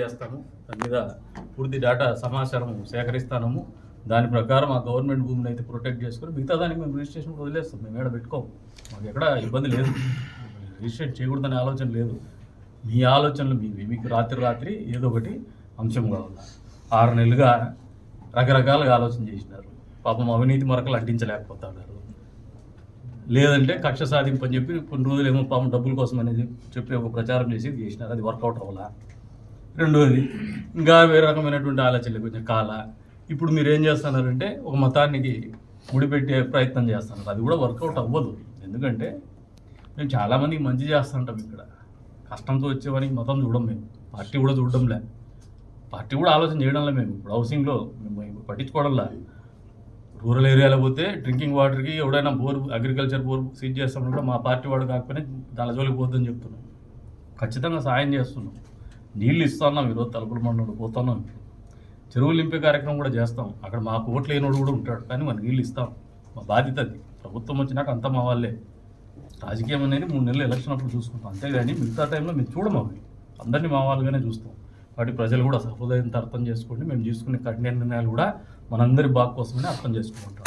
చేస్తాము. దాని మీద పూర్తి డేటా సమాచారం సేకరిస్తాము దాని ప్రకారం ఆ గవర్నమెంట్ భూమిని అయితే ప్రొటెక్ట్ చేసుకొని మిగతా దానికి మేము రిజిస్ట్రేషన్ వదిలేస్తాం. మేము ఏడ పెట్టుకోము మాకు ఎక్కడ ఇబ్బంది లేదు. రిజిస్ట్రేట్ చేయకూడదనే ఆలోచన లేదు. మీ ఆలోచనలు మీవి. మీకు రాత్రి రాత్రి ఏదో ఒకటి అంశం కావాలి ఆరు నెలలుగా రకరకాలుగా ఆలోచన చేసినారు. పాపం అవినీతి మరకలు అంటించలేకపోతున్నారు. లేదంటే కక్ష సాధింపు అని చెప్పి కొన్ని రోజులు ఏమో పాపం డబ్బుల కోసం అనేది చెప్పి ఒక ప్రచారం చేసి చేసినారు. అది వర్కౌట్ అవ్వాలా? రెండోది ఇంకా వేరే రకమైనటువంటి ఆలోచనలు కొంచెం కాల. ఇప్పుడు మీరు ఏం చేస్తున్నారంటే ఒక మతానికి ముడిపెట్టే ప్రయత్నం చేస్తున్నారు. అది కూడా వర్కౌట్ అవ్వదు. ఎందుకంటే మేము చాలామందికి మంచి చేస్తుంటాం ఇక్కడ. కష్టంతో వచ్చేవానికి మతం చూడం మేము పార్టీ కూడా చూడడంలే. పార్టీ కూడా ఆలోచన చేయడంలే మేము. ఇప్పుడు హౌసింగ్లో మేము పట్టించుకోవడంలా. రూరల్ ఏరియాలో పోతే డ్రింకింగ్ వాటర్కి ఎవడైనా బోర్ అగ్రికల్చర్ బోర్ సీజ్ చేస్తామని కూడా మా పార్టీ వాడు కాకపోయినా దాని జోలికి పోద్దని చెప్తున్నాం. ఖచ్చితంగా సాయం చేస్తున్నాం. నీళ్ళు ఇస్తున్నాం ఈరోజు తలుపుల మండోడు పోతున్నాం చెరువులు నింపే కార్యక్రమం కూడా చేస్తాం. అక్కడ మాకు ఓట్లు లేనోడు కూడా ఉంటాడు కానీ మన నీళ్ళు ఇస్తాం. మా బాధ్యత అది. ప్రభుత్వం వచ్చినాక అంతా మా వాళ్ళే. రాజకీయం అనేది మూడు నెలలు ఎలక్షన్ అప్పుడు చూసుకుంటాం. అంతేగాని మిగతా టైంలో మేము చూడము అవి. అందరినీ మా వాళ్ళుగానే చూస్తాం. వాటి ప్రజలు కూడా సహృదయంతో అర్థం చేసుకోండి. మేము తీసుకునే కఠిన నిర్ణయాలు కూడా మనందరి బాగు కోసమని అర్థం చేసుకుంటాం.